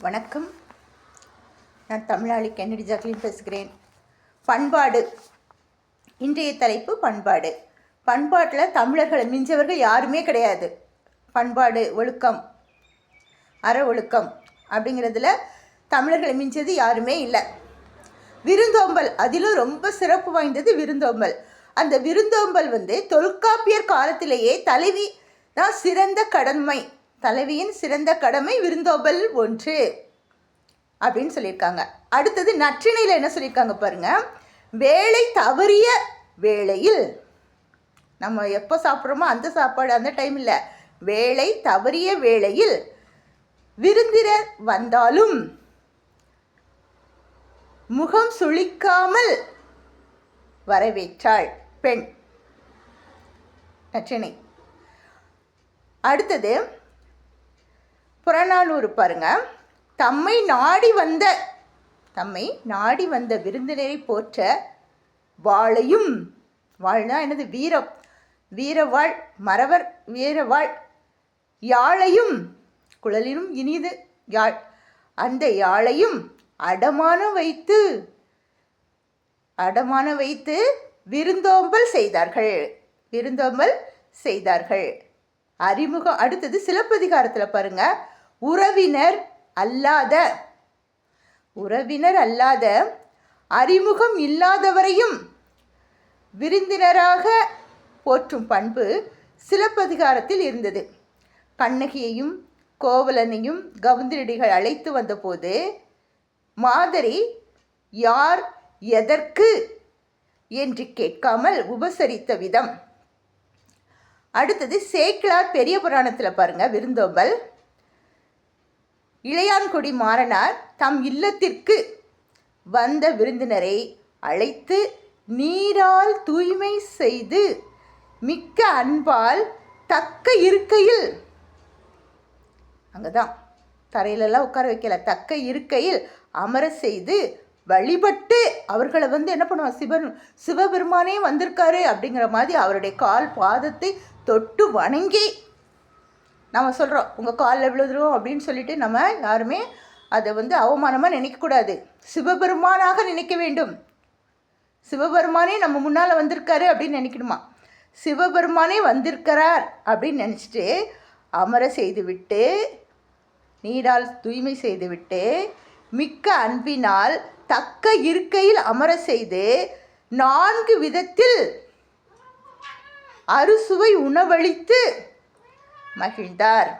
வணக்கம். நான் தமிழாளி Kennedy Jacqueline பேசுகிறேன். பண்பாடு. இன்றைய தலைப்பு பண்பாடு. பண்பாட்டில் தமிழர்களை மிஞ்சவர்கள் யாருமே கிடையாது. பண்பாடு ஒழுக்கம். அற ஒழுக்கம் அப்படிங்கிறதுல தமிழர்களை மிஞ்சது யாருமே இல்லை. விருந்தோம்பல் அதிலும் ரொம்ப சிறப்பு வாய்ந்தது விருந்தோம்பல். அந்த விருந்தோம்பல் வந்து தொல்காப்பியர் காலத்திலேயே தலைவி தான் சிறந்த கடமை தலைவியின் சிறந்த கடமை விருந்தோம்பல் ஒன்று அப்படின்னு சொல்லியிருக்காங்க. அடுத்தது நற்றிணையில் என்ன சொல்லியிருக்காங்க பாருங்க. வேலை தவறிய வேளையில் நம்ம எப்போ சாப்பிட்றோமோ அந்த சாப்பாடு அந்த டைம் இல்லை வேலை தவறிய வேளையில் விருந்தினர் வந்தாலும் முகம் சுளிக்காமல் வரவேற்றாள் பெண். நற்றினை. அடுத்தது புறநானூறு பாருங்க. தம்மை நாடி வந்த தம்மை நாடி வந்த விருந்தினரை போற்ற வாழையும் வாழ்னா என்னது? வீரம். வீரவாள் மறவர் வீரவாள் யாழையும் குழலிலும் இனிது யாழ் அந்த யாழையும் அடமான வைத்து அடமான வைத்து விருந்தோம்பல் செய்தார்கள். விருந்தோம்பல் செய்தார்கள். அறிமுகம் அடுத்தது சிலப்பதிகாரத்தில் பாருங்கள் உறவினர் அல்லாத. உறவினர் அல்லாத. அறிமுகம் இல்லாதவரையும் விருந்தினராக போற்றும் பண்பு சிலப்பதிகாரத்தில் இருந்தது. கண்ணகியையும் கோவலனையும் கவுந்திரடிகள் அழைத்து வந்தபோது மாதிரி யார் எதற்கு? என்று கேட்காமல் உபசரித்த விதம். அடுத்தது சேக்கிழார் பெரிய புராணத்தில் பாருங்கள் விருந்தோம்பல். இளையான்குடி மாறனார் தம் இல்லத்திற்கு வந்த விருந்தினரை அழைத்து நீரால் தூய்மை செய்து மிக்க அன்பால் தக்க இருக்கையில் அங்கதான் தரையிலெல்லாம் உட்கார வைக்கல தக்க இருக்கையில் அமர செய்து வழிபட்டு அவர்களை வந்து என்ன பண்ணுவாங்க சிவன் சிவபெருமானே வந்திருக்காரு அப்படிங்கிற மாதிரி அவருடைய கால் பாதத்தை தொட்டு வணங்கி நம்ம சொல்கிறோம் உங்கள் காலில் விழுதுரும் அப்படின்னு சொல்லிட்டு நம்ம யாருமே அதை வந்து அவமானமாக நினைக்கக்கூடாது சிவபெருமானாக நினைக்க வேண்டும். சிவபெருமானே நம்ம முன்னால் வந்திருக்காரு அப்படின்னு நினைக்கணுமா? சிவபெருமானே வந்திருக்கிறார் அப்படின்னு நினச்சிட்டு அமர செய்துவிட்டு நீரால் தூய்மை செய்துவிட்டு மிக்க அன்பினால் தக்க இருக்கையில் அமர செய்து நான்கு விதத்தில் அறுசுவை உணவளித்து மகிழ்ந்தார்.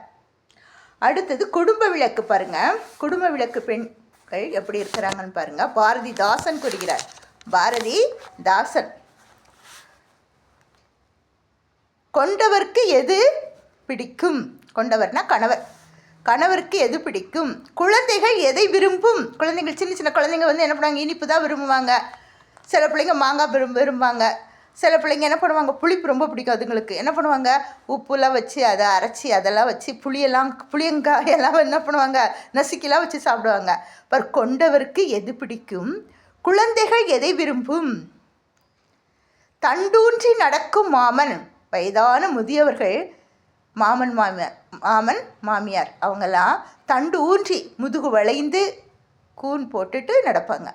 அடுத்தது குடும்ப விளக்கு பாருங்க. குடும்ப விளக்கு பெண்கள் எப்படி இருக்கிறாங்கன்னு பாருங்க. பாரதிதாசன் கூறுகிறார். பாரதி தாசன் கொண்டவர்க்கு எது பிடிக்கும்? கொண்டவர்னா கணவர். கணவருக்கு எது பிடிக்கும்? குழந்தைகள் எதை விரும்பும்? குழந்தைகள் சின்ன சின்ன குழந்தைங்க வந்து என்ன பண்ணுவாங்க? இனிப்பு தான் விரும்புவாங்க. சில பிள்ளைங்க மாங்காய் விரும்ப விரும்புவாங்க. சில பிள்ளைங்க என்ன பண்ணுவாங்க புளிப்பு ரொம்ப பிடிக்கும் அதுங்களுக்கு. என்ன பண்ணுவாங்க உப்புலாம் வச்சு அதை அரைச்சி அதெல்லாம் வச்சு புளியெல்லாம் புளியங்காயெல்லாம் என்ன பண்ணுவாங்க நசுக்கிலாம் வச்சு சாப்பிடுவாங்க. பர் கொண்டவருக்கு எது பிடிக்கும்? குழந்தைகள் எதை விரும்பும்? தண்டூன்றி நடக்கும் மாமன் வயதான முதியவர்கள் மாமன் மாமியார் மாமன் மாமியார் அவங்கெல்லாம் தண்டு ஊன்றி முதுகு வளைந்து கூன் போட்டுட்டு நடப்பாங்க.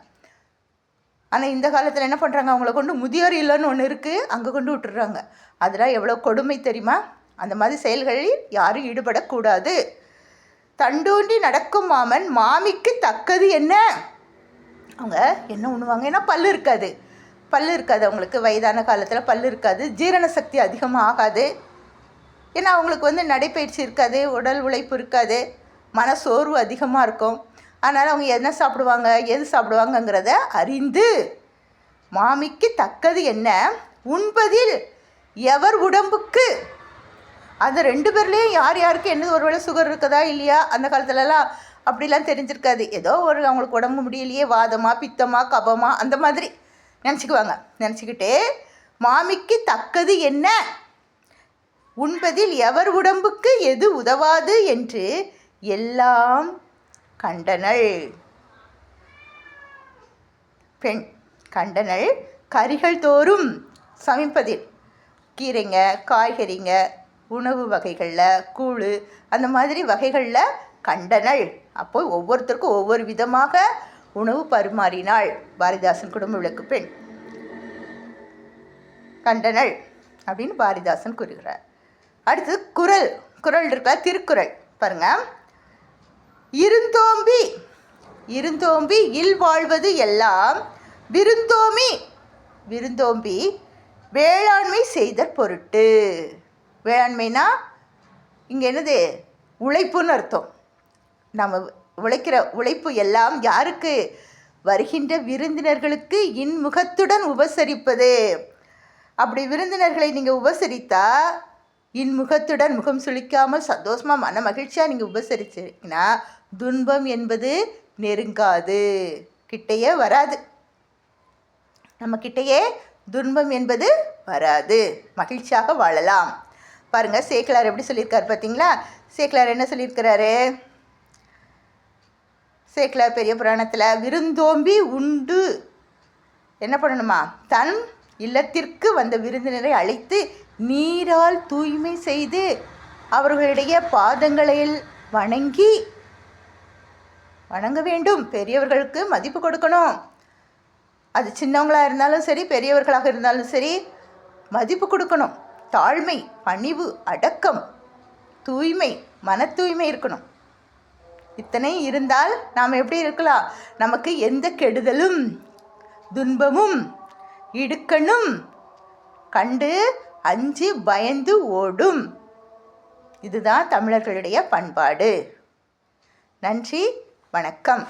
ஆனால் இந்த காலத்தில் என்ன பண்ணுறாங்க அவங்கள கொண்டு முதியோர் இல்லைன்னு ஒன்று இருக்குது அங்கே கொண்டு விட்டுறாங்க அதெல்லாம் எவ்வளோ கொடுமை தெரியுமா? அந்த மாதிரி செயல்களில் யாரும் ஈடுபடக்கூடாது. தண்டூண்டி நடக்கும் மாமன் மாமிக்கு தக்கது என்ன? அவங்க என்ன உண்ணுவாங்க? ஏன்னா பல்லு இருக்காது. பல்லு இருக்காது. அவங்களுக்கு வயதான காலத்தில் பல்லு இருக்காது. ஜீரண சக்தி அதிகமாக ஆகாது. ஏன்னா அவங்களுக்கு வந்து நடைப்பயிற்சி இருக்காது உடல் உழைப்பு இருக்காது மன சோர்வு அதிகமாக இருக்கும். அதனால் அவங்க என்ன சாப்பிடுவாங்க எது சாப்பிடுவாங்கங்கிறத அறிந்து மாமிக்கு தக்கது என்ன? உண்பதில் எவர் உடம்புக்கு? அந்த ரெண்டு பேர்லேயும் யார் யாருக்கு என்ன ஒருவேளை சுகர் இருக்குதா இல்லையா? அந்த காலத்துலலாம் அப்படிலாம் தெரிஞ்சிருக்காது. ஏதோ ஒரு அவங்களுக்கு உடம்பு முடியலையே வாதமாக பித்தமா கபமா அந்த மாதிரி நினச்சிக்குவாங்க. நினச்சிக்கிட்டு மாமிக்கு தக்கது என்ன? உண்பதில் எவர் உடம்புக்கு எது உதவாது என்று எல்லாம் கண்டனள். பெண் கண்டனள் கறிகள் தோறும் சமைப்பதில் கீரைங்க காய்கறிங்க உணவு வகைகளில் கூழ் அந்த மாதிரி வகைகளில் கண்டனள். அப்போ ஒவ்வொருத்தருக்கும் ஒவ்வொரு விதமாக உணவு பரிமாறினாள் பாரதிதாசன் குடும்ப விளக்கு பெண். கண்டனள் அப்படின்னு பாரதிதாசன் கூறுகிறார். அடுத்து குரல். குரல் இருக்கா திருக்குறள். பாருங்கள் இருந்தோம்பி இருந்தோம்பி இல் வாழ்வது எல்லாம் விருந்தோம்பி விருந்தோம்பி வேளாண்மை செய்த பொருட்டு. வேளாண்மைனா இங்கே என்னது? உழைப்புன்னு அர்த்தம். நம்ம உழைக்கிற உழைப்பு எல்லாம் யாருக்கு? வருகின்ற விருந்தினர்களுக்கு இன்முகத்துடன் உபசரிப்பது. அப்படி விருந்தினர்களை நீங்கள் உபசரித்தா இன்முகத்துடன் முகம் சுளிக்காமல் சந்தோஷமாக மன மகிழ்ச்சியாக நீங்கள் உபசரிச்சிங்கன்னா துன்பம் என்பது நெருங்காது. கிட்டையே வராது. நம்ம கிட்டேயே துன்பம் என்பது வராது. மகிழ்ச்சியாக வாழலாம். பாருங்கள் சேக்கலார் எப்படி சொல்லியிருக்காரு பார்த்தீங்களா சேக்கலார் என்ன சொல்லியிருக்கிறாரு? சேக்கலார் பெரிய புராணத்தில் விருந்தோம்பி உண்டு. என்ன பண்ணணுமா? தன் இல்லத்திற்கு வந்த விருந்தினரை அழைத்து நீரால் தூய்மை செய்து அவர்களிடையே பாதங்களில் வணங்கி வணங்க வேண்டும். பெரியவர்களுக்கு மதிப்பு கொடுக்கணும். அது சின்னவங்களாக இருந்தாலும் சரி பெரியவர்களாக இருந்தாலும் சரி மதிப்பு கொடுக்கணும். தாழ்மை பணிவு அடக்கம் தூய்மை மன தூய்மை இருக்கணும். இத்தனை இருந்தால் நாம் எப்படி இருக்கலாம்? நமக்கு எந்த கெடுதலும் துன்பமும் இடுக்கணும். கண்டு அஞ்சு பயந்து ஓடும். இதுதான் தமிழர்களுடைய பண்பாடு. நன்றி. வணக்கம்.